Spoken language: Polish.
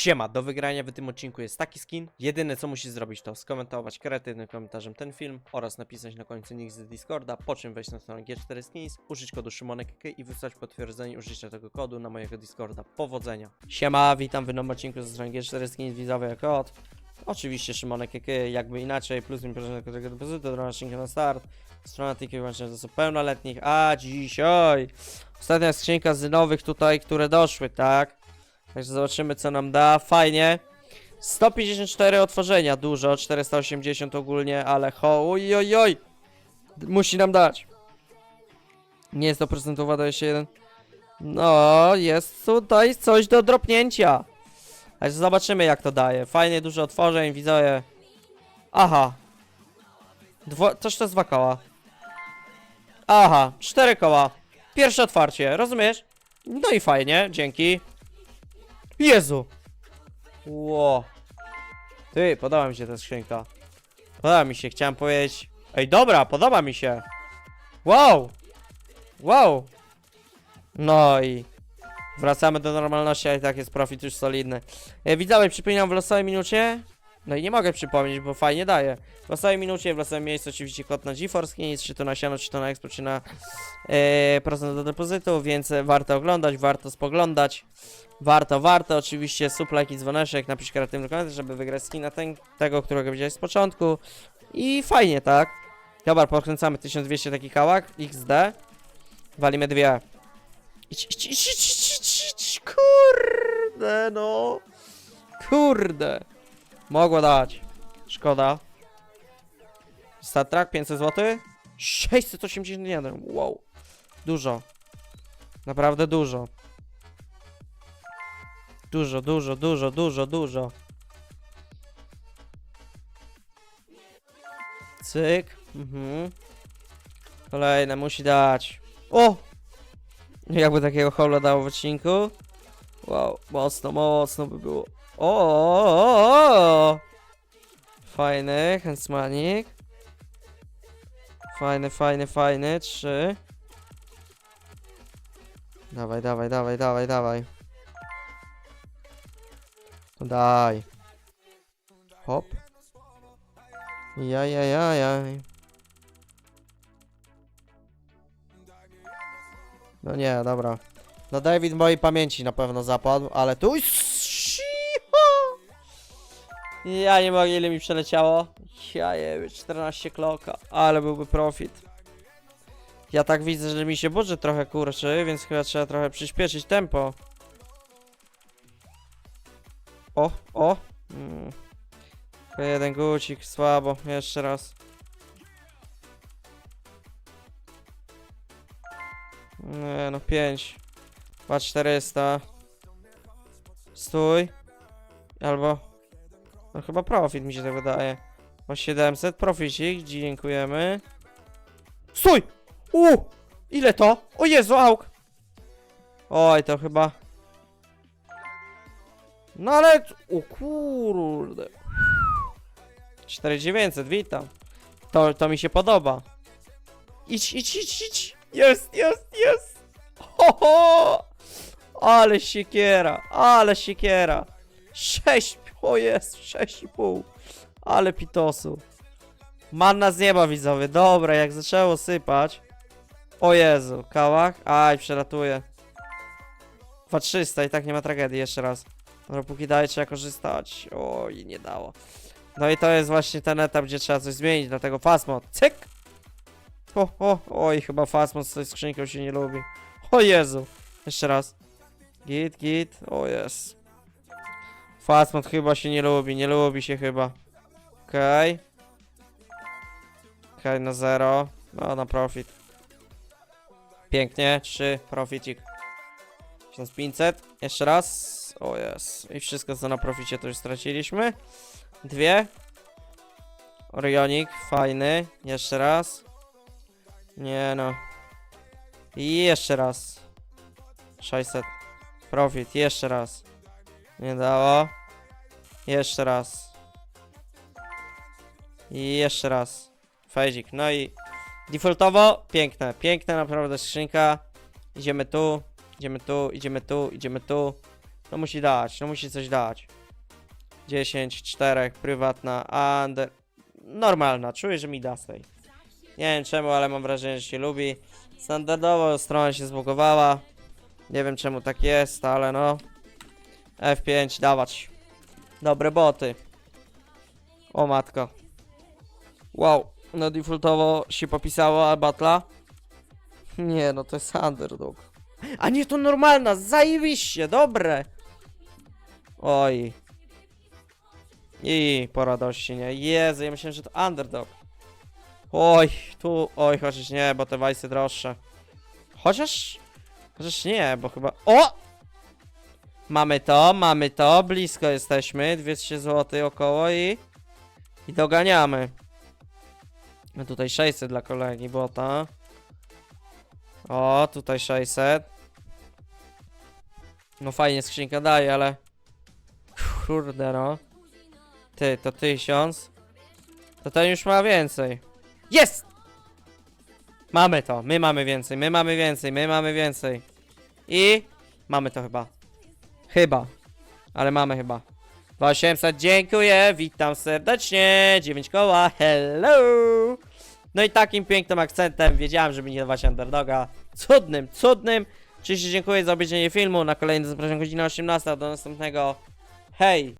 Siema, do wygrania w tym odcinku jest taki skin. Jedyne co musisz zrobić to skomentować kreatywnym komentarzem ten film oraz napisać na końcu nick z Discorda, po czym wejść na stronę G4 Skins, użyć kodu SzymonekK i wysłać potwierdzenie użycia tego kodu na mojego Discorda. Powodzenia. Siema, witam w nowym odcinku ze strony G4 Skins, widzowie kod. Oczywiście Szymonek jakby inaczej, plus mi proszę tego depozytu, drona skrzynka na start. Strona tylko wyłącznie do pełnoletnich, a dzisiaj ostatnia skrzynka z nowych tutaj, które doszły, tak? Także zobaczymy co nam da, fajnie. 154 otworzenia, dużo, 480 ogólnie, ale ho, oj, oj. Musi nam dać. Nie jest to procentowa, daje się jeden. No, jest tutaj coś do dropnięcia. Także zobaczymy jak to daje. Fajnie, dużo otworzeń, widzowie. Aha. Dwo toż to jest dwa koła. Aha, cztery koła. Pierwsze otwarcie, rozumiesz? No i fajnie, dzięki. Jezu! Ło. Ty, podoba mi się ta skrzynka. Podoba mi się, chciałem powiedzieć. Ej, dobra, podoba mi się. Wow! Wow! No i wracamy do normalności, ale i tak jest profit już solidny. E, widzowie, przypominam w losowej minucie. No i nie mogę przypomnieć, bo fajnie daje. W losowej minucie, w losowym miejscu oczywiście kod na GeForce nic, czy to na siano, czy to na Expo, czy na e, procent do depozytu, więc warto oglądać, warto spoglądać. Warto, warto, oczywiście sub, like i dzwoneczek, napisz kreatywny komentarz, żeby wygrać skina ten, tego, którego widziałeś z początku. I fajnie, tak? Dobra, podkręcamy 1200 taki kałak, XD. Walimy dwie. Idź, idź, idź, idź, idź, idź, kurde, no. Kurde. Mogło dać. Szkoda. Star Trek 500 zł. 681, wow. Dużo. Naprawdę dużo. Dużo, dużo, dużo, dużo, dużo. Cyk. Mhm. Kolejne musi dać. O! Jakby takiego hola dało w odcinku. Wow, mocno, mocno by było. O! Fajny, Hensmanik. Fajny, fajny, fajny. Trzy. Dawaj, dawaj, dawaj, dawaj, dawaj. Daj. Hop. Jaj, jaj, jaj, jaj. No nie, dobra. No David mojej pamięci na pewno zapadł, ale tu... Ja nie mogę, ile mi przeleciało. Ja jebie, 14 kloka, ale byłby profit. Ja tak widzę, że mi się budżet trochę kurczy, więc chyba trzeba trochę przyspieszyć tempo. O, o. Mm. Jeden gucik, słabo. Jeszcze raz. Nie no, 5. 2400. Stój. Albo... No chyba profit mi się tak wydaje. O 700, proficik, dziękujemy. Stój! U! Ile to? O Jezu, auk! Oj, to chyba... No ale... O kurde. 4900, witam. To, to mi się podoba. Idź, idź, idź, idź. Jest, jest, jest. Ale siekiera, ale siekiera. 6, o jest, 6,5. Ale pitosu. Manna z nieba widzowie, dobra, jak zaczęło sypać. O Jezu, kałach, aj, przelatuje. 2300 i tak nie ma tragedii, jeszcze raz. Dobra, póki daje, trzeba korzystać. Oj, nie dało. No i to jest właśnie ten etap, gdzie trzeba coś zmienić, dlatego fastmod. Cyk! O, o, oj, chyba fastmod z tą skrzynką się nie lubi. O Jezu! Jeszcze raz. Git, git, o jest. Fastmod chyba się nie lubi, nie lubi się chyba. Okej. Okej, na zero. No, na profit. Pięknie, trzy, proficik. 1500, jeszcze raz. O jest. I wszystko co na proficie to już straciliśmy. Dwie. Orionik, fajny. Jeszcze raz. Nie no. I jeszcze raz. 600. Profit, jeszcze raz. Nie dało. Jeszcze raz. I jeszcze raz. Fezik. No i defaultowo piękne. Piękna naprawdę skrzynka. Idziemy tu. Idziemy tu, idziemy tu, idziemy tu. No musi dać, no musi coś dać. 10, 4, prywatna, under... Normalna, czuję, że mi da tej. Nie wiem czemu, ale mam wrażenie, że się lubi. Standardowo strona się zbugowała. Nie wiem czemu tak jest, ale no. F5, dawać. Dobre boty. O matko. Wow, no defaultowo się popisało, a batla? Nie, no to jest underdog. A nie, to normalna, zajebiście, dobre. Oj. I po radości, nie? Jezu, ja myślałem, że to underdog. Oj, tu, oj, chociaż nie, bo te wajsy droższe. Chociaż, chociaż nie, bo chyba, o! Mamy to, mamy to, blisko jesteśmy, 200 zł około i, i doganiamy. No tutaj 600 dla kolegi bota. O, tutaj 600. No fajnie skrzynka daje, ale... Kurde no. Ty, to 1000. To ten już ma więcej. Jest! Mamy to, my mamy więcej, my mamy więcej, my mamy więcej. I... Mamy to chyba. Chyba. Ale mamy chyba. 2800, dziękuję, witam serdecznie, 9 koła, hello! No i takim pięknym akcentem wiedziałem, żeby nie dawać underdoga. Cudnym, cudnym. Oczywiście dziękuję za obejrzenie filmu. Na kolejny zapraszam godzina 18. Do następnego. Hej!